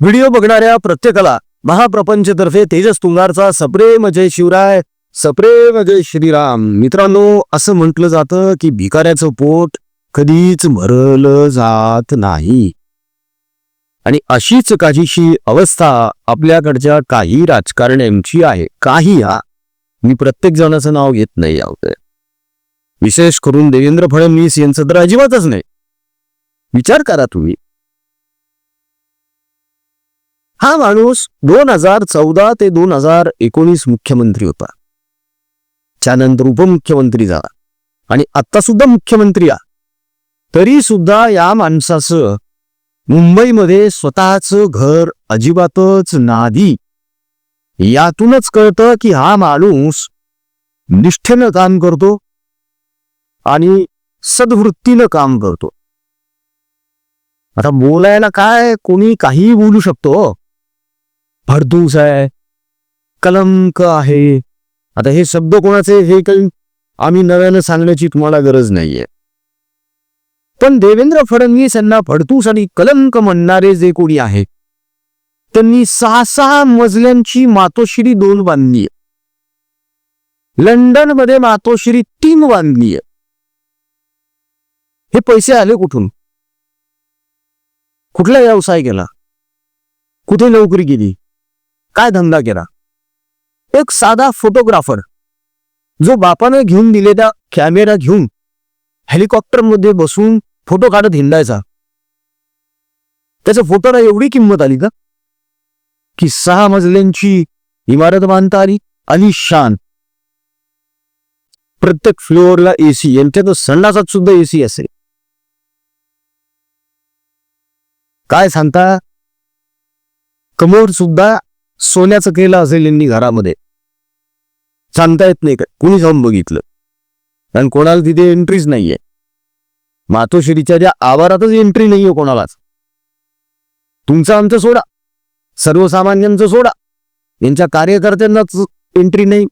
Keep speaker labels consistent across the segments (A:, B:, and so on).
A: Video बघणाऱ्या प्रत्येकाला महाप्रपंचतर्फे तेजस तुंगारचा सप्रेम जय शिवराय सप्रेम जय श्रीराम. मित्रांनो असं म्हटलं जातं की भिकाऱ्याचं पोट कधीच भरलं जात नाही. आणि अशीच काहीशी अवस्था आपल्याकडच्या काही राजकारण्यांची आहे. काही हा मी प्रत्येक जणाचं नाव घेत नाही यावर विशेष करून देवेंद्र फडणवीस यांचं तर अजिबातच नाही. विचार करा तुम्ही. हा माणूस दोन हजार चौदा ते दोन हजार एकोणीस मुख्यमंत्री होता. त्यानंतर उपमुख्यमंत्री झाला. आणि आता सुद्धा मुख्यमंत्री आ तरी सुद्धा या माणसाचं मुंबईमध्ये स्वतःच घर अजिबातच नादी यातूनच कळतं की हा माणूस निष्ठेनं काम करतो आणि सद्वृत्तीनं काम करतो. आता बोलायला काय कोणी काहीही बोलू शकतो हो. भरदूस आहे कलंक आहे. आता हे शब्द कोणाचे हे काही आम्ही नव्यानं सांगण्याची तुम्हाला गरज नाहीये. पण देवेंद्र फडणवीस यांना भडतूस आणि कलंक म्हणणारे जे कोणी आहे त्यांनी सहा सहा मजल्यांची मातोश्री दोन बांधली लंडनमध्ये मातोश्री तीन बांधली हे पैसे आले कुठून? कुठला व्यवसाय केला? कुठे नोकरी केली? काय धंदा केला? एक साधा फोटोग्राफर जो बापाने घेऊन दिलेला कॅमेरा घेऊन हेलिकॉप्टरमध्ये बसून फोटो काढत हिंडायचा. त्याच्या फोटोला एवढी किंमत आली का? की सहा मजल्यांची इमारत बांधता आली अलिशान प्रत्येक फ्लोअरला एसी यांच्यात संडासात सुद्धा एसी असेल. काय सांगता? कमोर सुद्धा सोन्याचं केलं असेल यांनी घरामध्ये. सांगता येत नाही का? कुणी जाऊन बघितलं? कारण कोणाला तिथे एंट्रीच नाहीये. मातोश्रीच्या ज्या आवारातच एंट्री नाहीये कोणालाच. तुमचं आमचं सोडा. सर्वसामान्यांचं सोडा. यांच्या कार्यकर्त्यांनाच एंट्री नाही.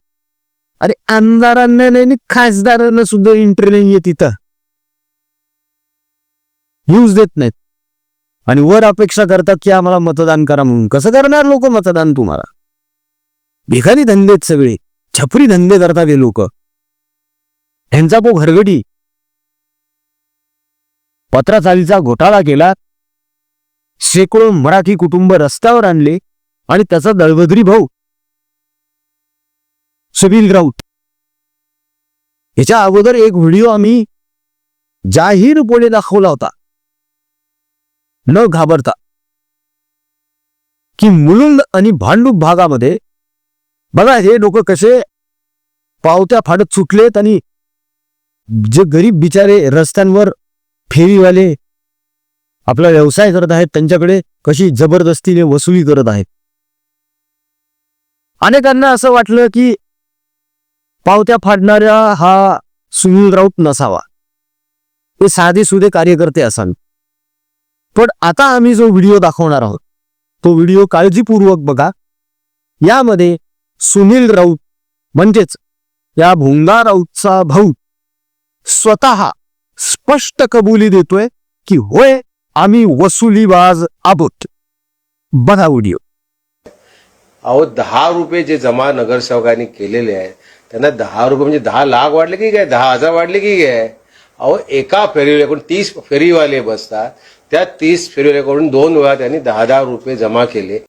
A: अरे आमदारांना नाही खासदारांना सुद्धा एंट्री नाहीये तिथं. न्यूज देत नाहीत. आणि वर अपेक्षा करतात की आम्हाला मतदान करा म्हणून. कसं करणार लोक मतदान तुम्हाला? भिकारी धंदेत सगळे. छपरी धंदे करतात हे लोक. ह्यांचा पो घरगडी पत्राचालीचा घोटाळा केला. शेकडो मराठी कुटुंब रस्त्यावर आणले आणि त्याचा दळभद्री भाऊ. सुनील राऊत. ह्याच्या अगोदर एक व्हिडिओ आम्ही जाहीरपणे दाखवला होता. न घाबरता. की मुलुंड आणि भांडूप भागामध्ये बघा हे लोक कसे पावत्या फाडत सुटलेत आणि जे गरीब बिचारे रस्त्यांवर फेरीवाले आपला व्यवसाय करत आहेत त्यांच्याकडे कशी जबरदस्तीने वसुली करत आहेत. अनेकांना असं वाटलं की पावत्या फाडणाऱ्या हा सुनील राऊत नसावा. ते साधे सुधे कार्यकर्ते असावे पण आता आम्ही जो व्हिडिओ दाखवणार आहोत तो व्हिडिओ काळजीपूर्वक बघा. यामध्ये सुनील राऊत म्हणजेच या भोंगा राऊतचा भाऊ स्वतः स्पष्ट कबुली देतोय की होय आम्ही वसुलीबाज आहोत. बघा व्हिडिओ.
B: अहो दहा रुपये जे जमा नगरसेवकांनी केलेले आहेत त्यांना दहा रुपये म्हणजे दहा लाख वाढले की काय? दहा हजार वाढले की काय? अहो एका फेरीवाल्याकडून तीस फेरीवाले बसतात. त्या तीस फेरीवाल्याकडून दोन वेळा त्यांनी दहा दहा रुपये जमा केले.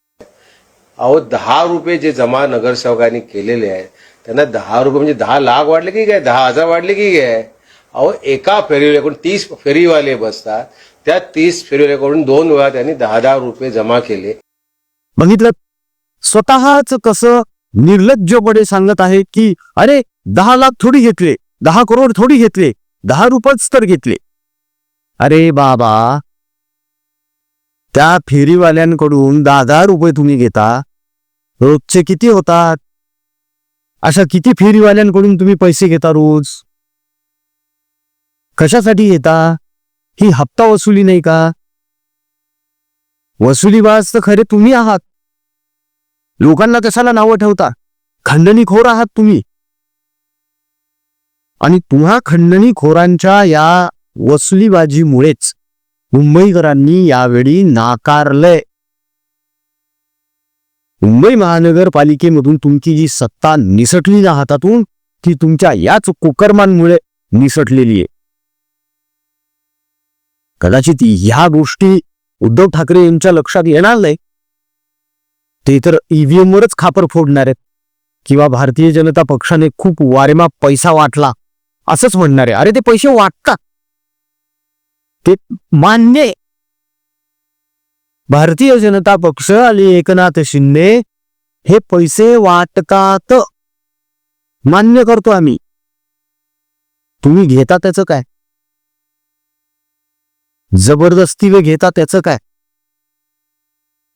B: अहो दहा रुपये जे जमा नगरसेवकांनी केलेले आहेत त्यांना दहा रुपये म्हणजे दहा लाख वाढले की काय? दहा हजार वाढले की काय? अहो एका फेरीवाल्याकडून तीस फेरीवाले बसतात त्या तीस फेरीवाल्याकडून दोन वेळा त्यांनी दहा दहा रुपये जमा केले.
A: बघितलं? स्वतःच कसं निर्लज्जपणे सांगत आहे की अरे दहा लाख थोडी घेतले दहा करोड थोडी घेतले दहा रुपयेच तर घेतले. अरे बाबा त्या फेरीवाल्यांकडून दहा दहा रुपये तुम्ही घेता? रोजचे किती होतात? अशा किती फेरीवाल्यांकडून तुम्ही पैसे घेता रोज? कशासाठी घेता? ही हप्ता वसुली नाही का? वसुलीबाज तर खरे तुम्ही आहात. लोकांना कशाला नावं ठेवता? खंडणीखोर आहात तुम्ही. आणि तुम्हा खंडणीखोरांच्या या वसुलीबाजीमुळेच मुंबईकरांनी यावेळी नाकारलंय. मुंबई महानगरपालिकेमधून तुमची जी सत्ता निसटली ना हातातून ती तुमच्या याच कुकर्मांमुळे निसटलेली आहे. कदाचित ह्या गोष्टी उद्धव ठाकरे यांच्या लक्षात येणार नाही. ते तर ईव्हीएम वरच खापर फोडणार आहेत. किंवा भारतीय जनता पक्षाने खूप वारेमा पैसा वाटला असंच म्हणणार आहे. अरे ते पैसे वाटतात. ते मान्य भारतीय जनता पक्ष आणि एकनाथ शिंदे हे पैसे वाटतात. मान्य करतो आम्ही. तुम्ही घेता त्याचं काय? जबरदस्ती वे घेता त्याचं काय?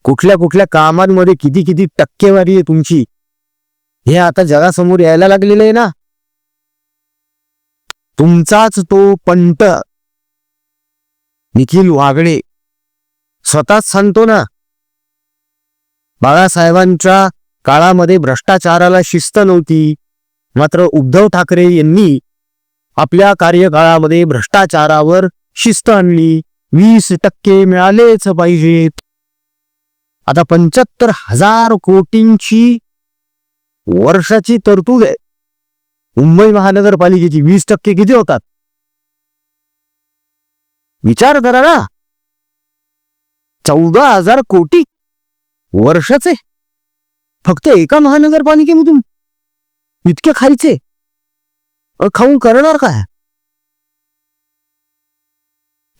A: कुठल्या कुठल्या कामांमध्ये किती किती टक्केवारी आहे तुमची? हे आता जगासमोर यायला लागलेलं आहे ना? तुमचाच तो पंट निखिल वागळे स्वतःच सांगतो ना. बाळासाहेबांच्या काळामध्ये भ्रष्टाचाराला शिस्त नव्हती. मात्र उद्धव ठाकरे यांनी आपल्या कार्यकाळामध्ये भ्रष्टाचारावर शिस्त आणली. वीस टक्के मिळालेच पाहिजेत. आता पंच्याहत्तर हजार कोटींची वर्षाची तरतूद आहे. मुंबई महानगरपालिकेची वीस टक्के किती होतात? विचार करा ना चौदा हजार कोटी वर्षाचे. फक्त एका महानगरपालिकेमधून. इतके खायचे खाऊन करणार काय?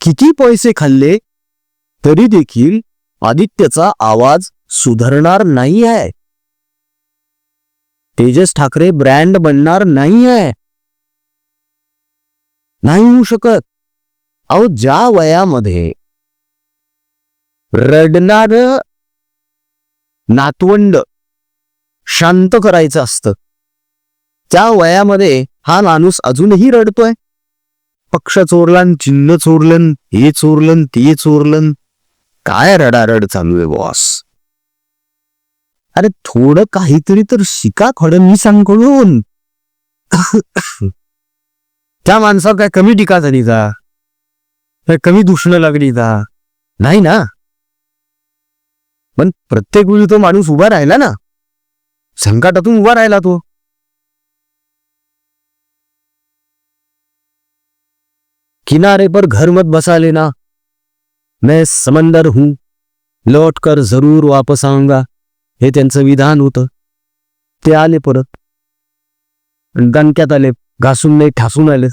A: किती पैसे खाल्ले तरी देखील आदित्यचा आवाज सुधारणार नाही आहे. तेजस ठाकरे ब्रँड बनणार नाही आहे. नाही होऊ शकत. अहो ज्या वयामध्ये रडणार नातवंड शांत करायचं असतं त्या वयामध्ये हा माणूस अजूनही रडतोय. पक्ष चोरलन चिन्ह चोरलन हे चोरलन ते चोरलन. काय रडारड चालू आहे बॉस अरे थोडं काहीतरी तर शिका फडणवीसांकडून त्या माणसावर काय कमी टीका झाली का? काय कमी दूषणं लागली का नाही ना? पण प्रत्येक वेळी तो माणूस उभा राहिला ना संकटातून उभा राहिला तो. किनारे पर घर मत बसा लेना मैं समंदर हूं लौट कर जरूर वापस आऊंगा हे त्यांचं विधान होतं. ते आले परत. दणक्यात आले घासून नाही ठासून आले.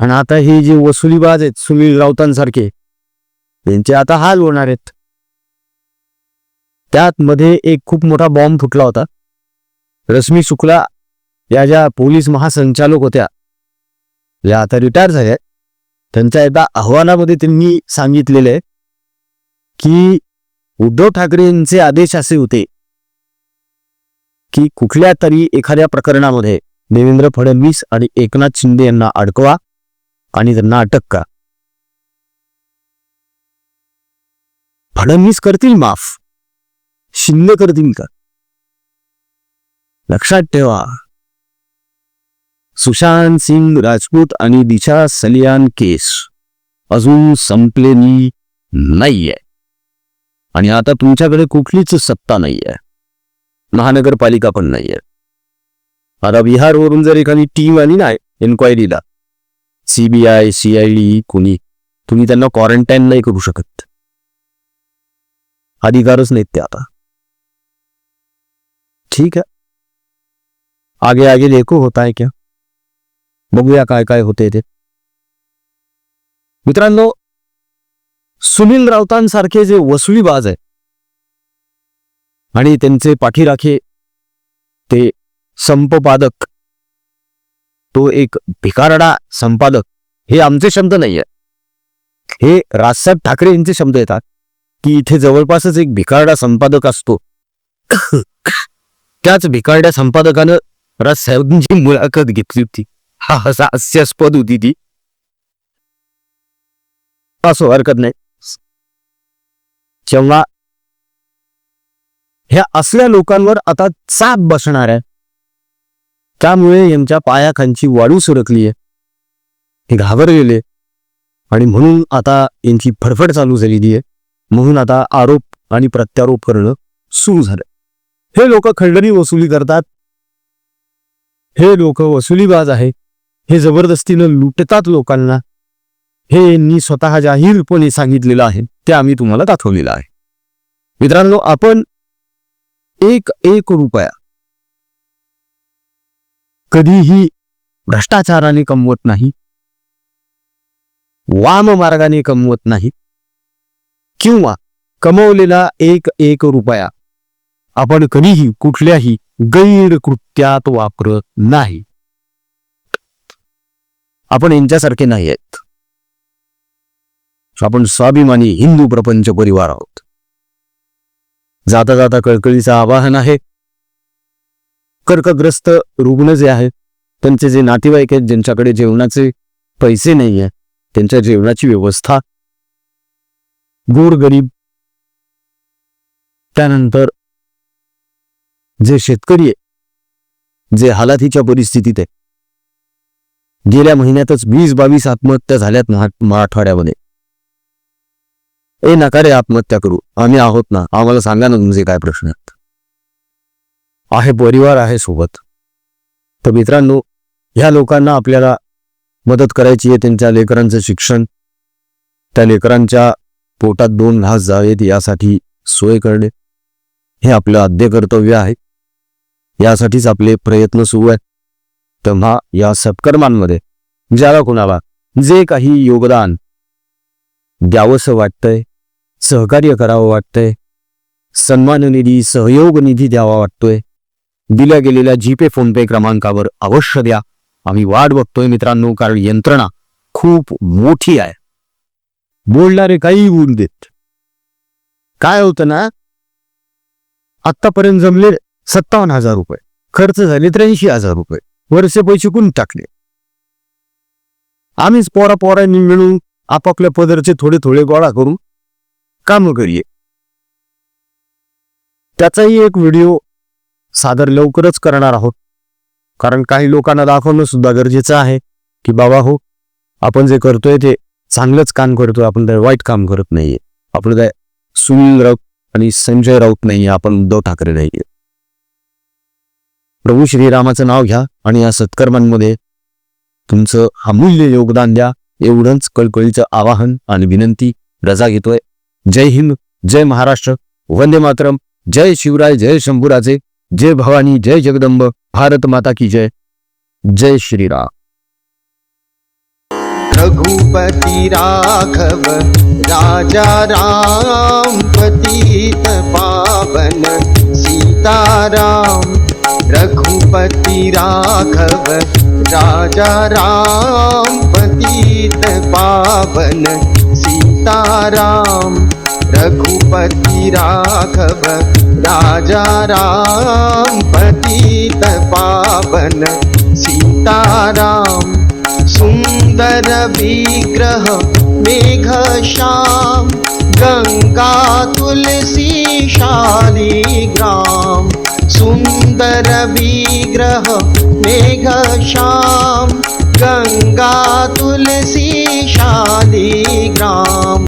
A: आणि आता हे जे वसुलीबाज आहेत सुनील राऊतांसारखे त्यांचे आता हाल होणार आहेत. त्यात मध्ये एक खूप मोठा बॉम्ब फुटला होता. रश्मी शुक्ला या ज्या पोलीस महासंचालक होत्या या आता रिटायर झाल्या त्यांच्या एका अहवालामध्ये त्यांनी सांगितलेलं आहे की उद्धव ठाकरे यांचे आदेश असे होते की कुठल्या तरी एखाद्या प्रकरणामध्ये देवेंद्र फडणवीस आणि एकनाथ शिंदे यांना अडकवा आणि त्यांना अटक का फडणवीस करतील माफ. शिंदे करतील का? लक्षात ठेवा. सुशांत सिंग राजपूत आणि दिशा सलियान केस अजून संपलेली नाहीये. आणि आता तुमच्याकडे कुठलीच सत्ता नाहीये. महानगरपालिका पण नाहीये. आता बिहारवरून जर एखादी टीम आली ना एन्क्वायरीला सीबीआय सीआयडी कोणी? तुम्ही त्यांना क्वारंटाईन नाही करू शकत. अधिकारच नाहीत ते आता. ठीक आहे. आगे आगे देखो होता है क्या? बघूया काय काय होते ते. मित्रांनो सुनील राऊतांसारखे जे वसुलीबाज आहे आणि त्यांचे पाठीराखे ते संपपादक तो एक भिकारडा संपादक. हे आमचे शब्द नाहीये. हे राजसाहेब ठाकरे यांचे शब्द येतात की इथे जवळपासच एक भिकारडा संपादक असतो. त्याच भिकारड्या संपादकानं राजसाहेबांची मुलाखत घेतली होती. हा असा हास्यास्पद होती ती. असो हरकत नाही. जेव्हा ह्या असल्या लोकांवर आता चाप बसणार आहे त्यामुळे यांच्या पायाखांची वाळू सुरकली आहे हे घाबरलेले. आणि म्हणून आता यांची फडफड चालू झालेली आहे म्हणून आता आरोप आणि प्रत्यारोप करणं सुरू झालं. हे लोक खंडणी वसुली करतात. हे लोक वसुलीबाज आहे हे जबरदस्तीनं लुटतात लोकांना. हे यांनी स्वतः जाहीरपणे सांगितलेलं आहे. ते आम्ही तुम्हाला दाखवलेलं आहे. मित्रांनो आपण एक एक रुपया कधीही भ्रष्टाचाराने कमवत नाही वाम मार्गाने कमवत नाही किंवा कमवलेला एक एक रुपया आपण कधीही कुठल्याही गैरकृत्यात वापरत नाही. आपण यांच्यासारखे नाही आहेत. आपण स्वाभिमानी हिंदू प्रपंच परिवार आहोत. जाता जाता कळकळीचं आवाहन आहे कर्कग्रस्त रुग्ण जे आहेत त्यांचे जे नातेवाईक आहेत ज्यांच्याकडे जेवणाचे पैसे नाही आहेत त्यांच्या जेवणाची व्यवस्था गोरगरीब त्यानंतर जे शेतकरी आहे जे हालातीच्या परिस्थितीत आहे गेल्या महिन्यातच वीस बावीस आत्महत्या झाल्यात महा- मराठवाड्यामध्ये. ए नका रे आत्महत्या करू आम्ही आहोत ना आम्हाला सांगा ना तुमचे काय प्रश्न आहेत. आहे परिवार आहे सोबत. तर मित्रांनो ह्या लोकांना आपल्याला मदत करायची आहे. त्यांच्या लेकरांचं शिक्षण त्या लेकरांच्या पोटात दोन घास जावेत यासाठी सोय करणे हे आपलं आद्य कर्तव्य आहे. यासाठीच आपले प्रयत्न सुरू आहेत. तेव्हा या सत्कर्मांमध्ये ज्याला कुणाला जे काही योगदान द्यावंसं वाटतंय सहकार्य करावं वाटतंय सन्मान निधी सहयोग निधी द्यावा वाटतोय दिल्या गेलेल्या जीपे फोनपे क्रमांकावर अवश्य द्या. आम्ही वाट बघतोय मित्रांनो कारण यंत्रणा खूप मोठी आहे. बोलणारे काही बोल देत. काय होतं ना आतापर्यंत जमले सत्तावन्न हजार रुपये. खर्च झाले त्र्याऐंशी हजार रुपये. वरचे पैसे कोण टाकले? आम्हीच पोरा पोरांनी मिळून आपापल्या पदरचे थोडे थोडे गोळा करून काम करीये. त्याचाही एक व्हिडिओ सादर लवकरच करणार आहोत. कारण काही लोकांना दाखवणं सुद्धा गरजेचं आहे की बाबा हो आपण जे करतोय ते चांगलंच काम करतोय आपण ते वाईट काम करत नाहीये. आपण काय सुनील राऊत आणि संजय राऊत नाहीये आपण उद्धव ठाकरे नाहीये. प्रभू श्रीरामाचं नाव घ्या आणि या सत्कर्मांमध्ये तुमचं अमूल्य योगदान द्या. एवढंच कळकळीचं आवाहन आणि विनंती रजा घेतोय. जय हिंद जय महाराष्ट्र. वंदे मातरम. जय शिवराय जय शंभूराजे. जय भवानी जय जगदंब भारत माता की जय। जय श्रीराम
C: रघुपति राघव राजा राम पतित पावन सीताराम। रघुपति राघव राजा राम पतित पावन सीताराम। रघुपति राघव राजा राम पतित पावन सीताराम सुन्दर विग्रह मेघ श्याम गङ्गा तुलसी शालिग्राम सुन्दर विग्रह मेघ श्याम गङ्गा तुलसी शालिग्राम